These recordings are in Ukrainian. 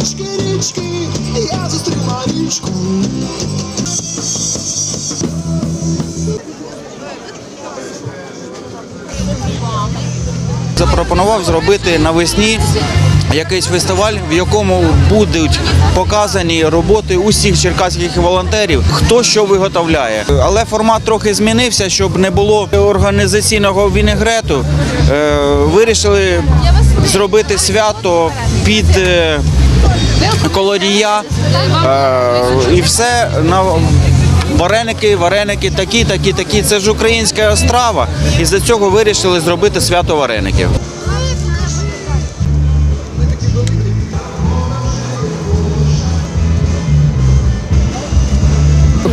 річки, річки, я зустрів Марічку. запропонував зробити навесні якийсь фестиваль, в якому будуть показані роботи усіх черкаських волонтерів, хто що виготовляє. Але формат трохи змінився, щоб не було організаційного вінегрету. Е, Вирішили зробити свято під колорія е, і все на вареники, вареники, такі, такі, такі. Це ж українська страва. І за цього вирішили зробити свято вареників.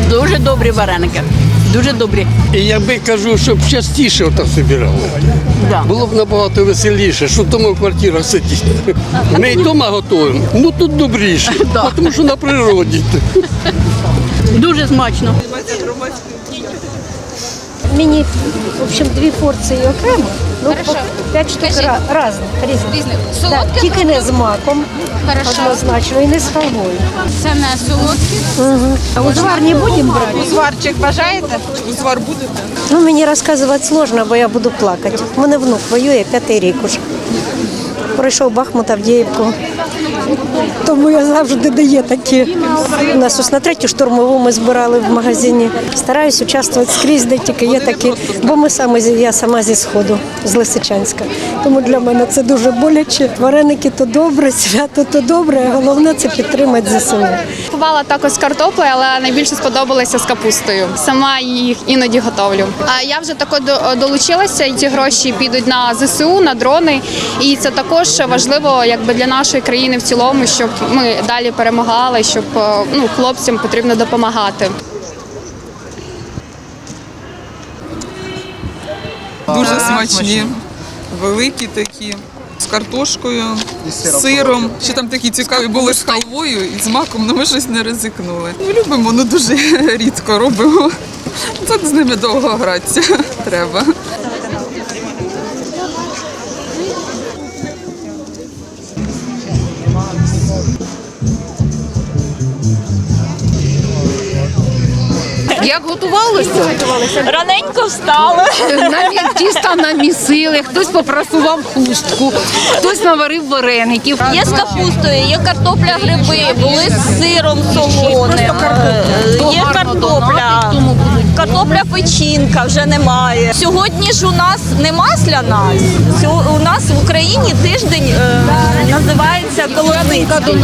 Дуже добрі вареники. Дуже добрі. І я би кажу, щоб частіше отак збирали. Да. Було б набагато веселіше, що тому в квартирах сидіти. Ми й вдома готуємо. Ну тут добріше, тому що на природі. Дуже смачно. Мені, в общем, дві порції окремо, ну, по п'ять штук різних. Різних. Да, тільки не з маком, Хорошо. однозначно, і не з халвою. Це не солодкі. А узвар не будемо брати? Узварчик бажаєте? Узвар будете? Ну, мені розказувати сложно, бо я буду плакати. У мене внук воює п'ятий рік уже. Пройшов Бахмут, Авдіївку. Тому я завжди дає такі. У нас ось на третю штурмову ми збирали в магазині. Стараюсь участвувати скрізь, де тільки є такі, бо ми саме я сама зі сходу, з Лисичанська. Тому для мене це дуже боляче. Вареники то добре, свято то добре, а головне це підтримати ЗСУ. Купувала також з але найбільше сподобалося з капустою. Сама їх іноді готовлю. А я вже тако долучилася, і ці гроші підуть на ЗСУ, на дрони. І це також важливо, якби для нашої країни в цілому, щоб ми далі перемагали, щоб е, ну хлопцям потрібно допомагати. Дуже смачні, великі такі, з картошкою, з сиром. Ще там такі цікаві були з халвою і з маком, але ми щось не ризикнули. Ми любимо, але дуже рідко робимо. Тут з ними довго гратися треба. Як готувалися? Раненько встали. Намі... Тіста намісили, хтось попросував хустку, хтось наварив вареників. Є з капустою, є картопля гриби, були з сиром солоним, е, є картопля. Картопля печінка вже немає. Сьогодні ж у нас не масляна. У нас в Україні тиждень е, називається Колосницький.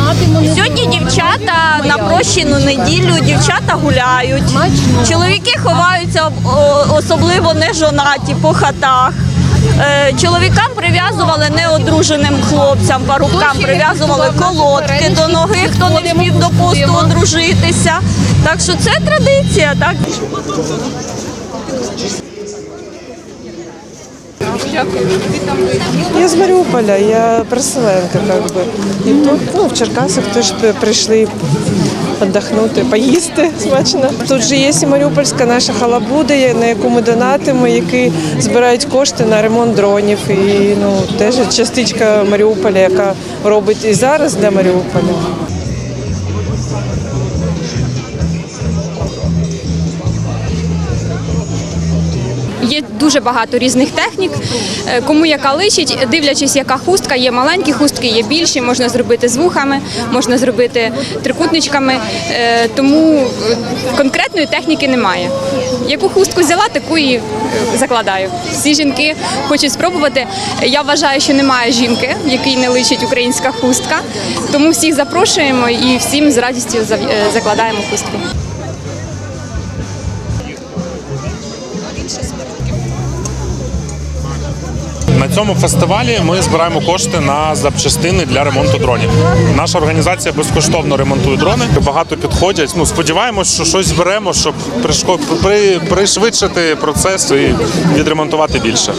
Сьогодні дівчата на прощену неділю дівчата гуляють. Чоловіки ховаються особливо не жонаті по хатах. Е, Чоловікам прив'язували неодруженим хлопцям, парубкам прив'язували колодки до ноги, хто не встиг до посту одружитися. Так що це традиція, так. Я з Маріуполя, я переселенка, как би. І тут, ну, в Черкасах теж прийшли віддохнути, поїсти смачно. Тут же є і Маріупольська наша халабуда, на яку ми донатимо, які збирають кошти на ремонт дронів. І ну, теж частичка Маріуполя, яка робить і зараз для Маріуполя. Є дуже багато різних технік, е, кому яка личить, дивлячись, яка хустка. Є маленькі хустки, є більші, можна зробити з вухами, можна зробити трикутничками. Е, Тому е, конкретної техніки немає. Яку хустку взяла, таку і закладаю. Всі жінки хочуть спробувати. Я вважаю, що немає жінки, якій не личить українська хустка. Тому всіх запрошуємо і всім з радістю закладаємо хустку. Цьому фестивалі ми збираємо кошти на запчастини для ремонту дронів. Наша організація безкоштовно ремонтує дрони. Багато підходять. Ну сподіваємось, що щось зберемо, щоб пришвидшити процес і відремонтувати більше.